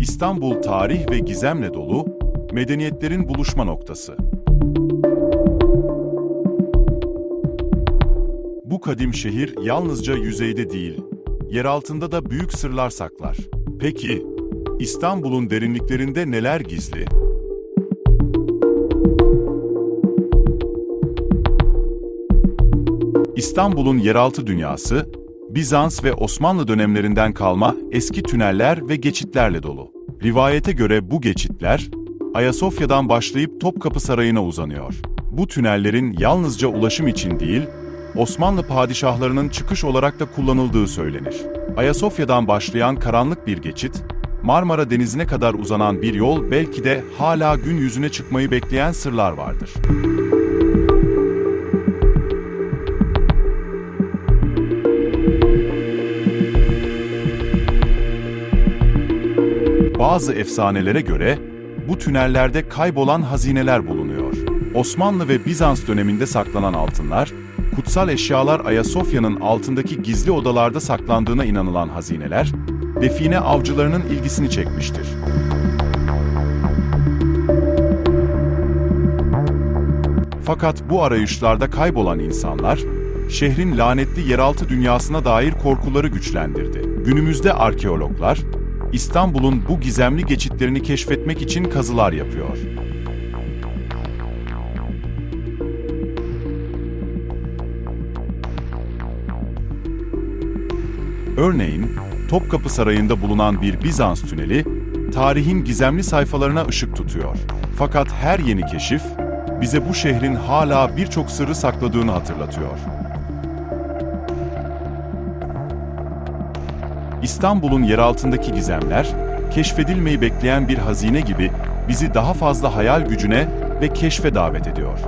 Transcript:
İstanbul tarih ve gizemle dolu, medeniyetlerin buluşma noktası. Bu kadim şehir yalnızca yüzeyde değil, yer altında da büyük sırlar saklar. Peki, İstanbul'un derinliklerinde neler gizli? İstanbul'un yeraltı dünyası, Bizans ve Osmanlı dönemlerinden kalma eski tüneller ve geçitlerle dolu. Rivayete göre bu geçitler, Ayasofya'dan başlayıp Topkapı Sarayı'na uzanıyor. Bu tünellerin yalnızca ulaşım için değil, Osmanlı padişahlarının çıkış olarak da kullanıldığı söylenir. Ayasofya'dan başlayan karanlık bir geçit, Marmara Denizi'ne kadar uzanan bir yol belki de hala gün yüzüne çıkmayı bekleyen sırlar vardır. Bazı efsanelere göre bu tünellerde kaybolan hazineler bulunuyor. Osmanlı ve Bizans döneminde saklanan altınlar, kutsal eşyalar Ayasofya'nın altındaki gizli odalarda saklandığına inanılan hazineler, define avcılarının ilgisini çekmiştir. Fakat bu arayışlarda kaybolan insanlar, şehrin lanetli yeraltı dünyasına dair korkuları güçlendirdi. Günümüzde arkeologlar, İstanbul'un bu gizemli geçitlerini keşfetmek için kazılar yapıyor. Örneğin, Topkapı Sarayı'nda bulunan bir Bizans tüneli, tarihin gizemli sayfalarına ışık tutuyor. Fakat her yeni keşif, bize bu şehrin hala birçok sırrı sakladığını hatırlatıyor. İstanbul'un yeraltındaki gizemler, keşfedilmeyi bekleyen bir hazine gibi bizi daha fazla hayal gücüne ve keşfe davet ediyor.